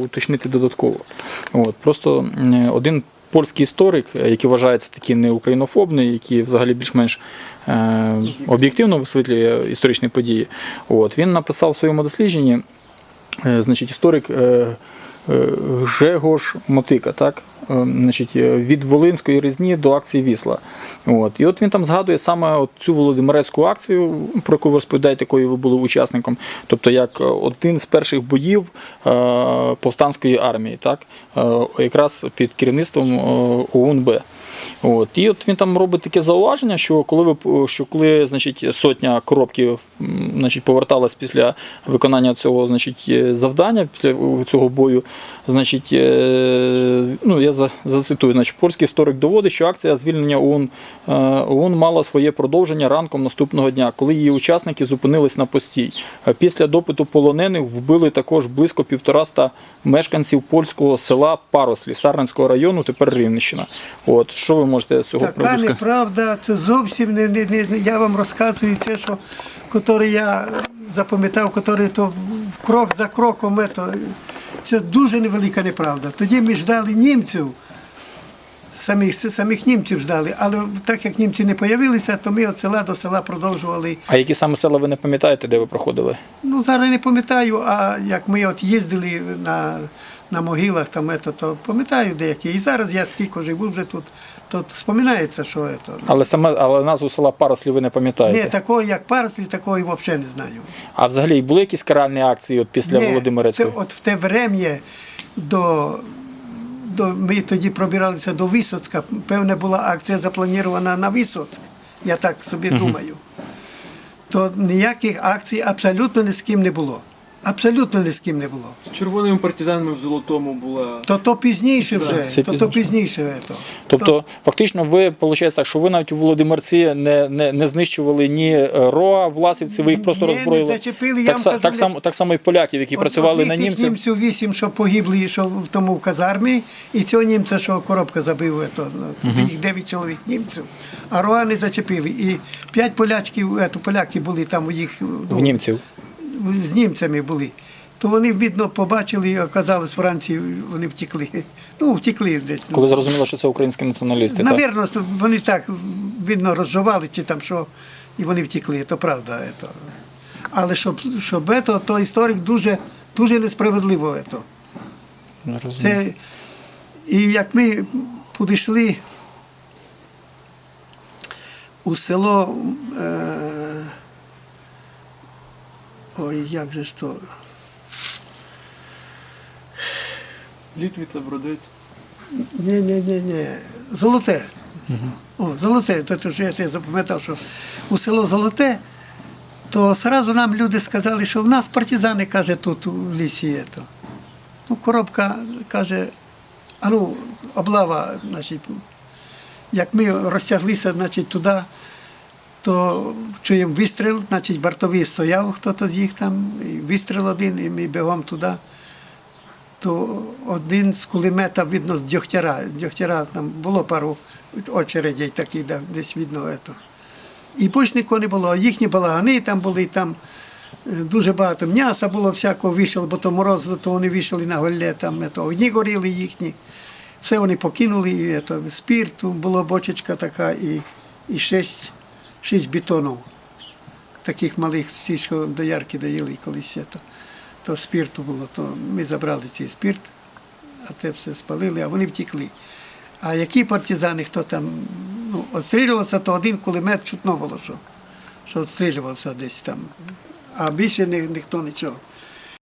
уточнити додатково. От, просто один польський історик, е, який вважається такий неукраїнофобний, який взагалі більш-менш е, об'єктивно висвітлює історичні події, от, він написав в своєму дослідженні, е, значить, історик е, е, Гжегош Мотика, так? Е, Значить, е, від Волинської різні до акції Вісла. От. І от він там згадує саме цю Володимирецьку акцію, про яку ви розповідаєте, якою ви були учасником. Тобто як один з перших боїв повстанської армії, так? Якраз під керівництвом ОУН-Б. От. І от він там робить таке зауваження, що коли ви що коли значить, сотня коробків значить, поверталась після виконання цього значить, е, завдання, після цього бою, значить, е, ну, я зацитую, значить, польський історик доводить, що акція звільнення ОУН, е, ОУН мала своє продовження ранком наступного дня, коли її учасники зупинились на постій. Після допиту полонених вбили також близько півтораста мешканців польського села Парослі Сарненського району, тепер Рівненщина. От що ви можете з цього Така неправда, це зовсім не, не, не я вам розказую це, що котрий я запам'ятав, котрий то в крок за кроком. ето, Це дуже невелика неправда. Тоді ми ждали німців, самих, самих німців ждали, але так як німці не появилися, то ми від села до села продовжували. А які саме села ви не пам'ятаєте, де ви проходили? Ну, зараз не пам'ятаю, а як ми от їздили на, на могилах, там, ето, то пам'ятаю деякі. І зараз я скільки живу вже тут, то споминається, що ето. Але саме але назву села Парослі ви не пам'ятаєте. Ні, такої, як парслі, такої взагалі не знаю. А взагалі були якісь каральні акції от після Володимирецької? От в те врем'я до, ми тоді пробиралися до Висоцька. Певне була акція запланована на Висоцьк. Я так собі думаю. То ніяких акцій абсолютно ні з ким не було. Абсолютно ні з ким не було. З червоними партизанами в Золотому була. То то пізніше Це вже, то, то пізніше. пізніше. ето. Тобто, фактично, ви виходить так, що ви навіть у Володимирці не, не, не знищували ні е, РОА, власівці, ви їх просто Ні, не роззброїли. зачепили, я так, вам са- кажу, так, не- само, так само і поляків, які От- працювали на тих німців. німців вісім, що погибли, що в тому в казармі, і цього німця, що коробка забив, ето, ну, їх дев'ять чоловік німців, а роа не зачепили. І п'ять полячків, ето, поляки були там у їх ну, В німців. З німцями були. То вони, видно, побачили, і оказалось, Франції вони втекли. Ну, втекли десь. ну. Коли зрозуміло, що це українські націоналісти. так? Навірно, вони так, видно, розжували чи там що, і вони втекли, то правда. Ето. Але щоб, щоб ето, то історик дуже, дуже несправедливо. Ето. Не. Це, і як ми підійшли у село, е, ой, як же ж то, Літвіця, Бродець. Ні, ні, ні, ні. Золоте. О, золоте. То, то, що я тебе запам'ятав, що у село Золоте, то одразу нам люди сказали, що в нас партизани, каже, тут у лісі є. То. Ну, коробка каже, а ну, облава, значить, як ми розтяглися, значить, туди, то чуємо вистріл, значить, вартовий стояв, хто-то з їх там, і вистріл один, і ми бігом туди то один з кулемета, видно, з Дьогтяра. Дьогтяра там було пару очередей таких, да, десь видно. Ето. І більш нікого не було. Їхні балагани там були, там е, дуже багато м'яса було всякого вийшло, бо то мороз, то вони вийшли на голле, там ето, одні горіли їхні. Все вони покинули, і ето, спирт, була бочечка така, і, і шість, шість бетонів. Таких малих, ті, що до ярки доїли колись. То, то спирту було, то ми забрали цей спирт, а те все спалили, а вони втекли. А які партизани, хто там ну, відстрілювався, то один кулемет чутно було, що, що відстрілювався десь там. А більше ні, ніхто нічого.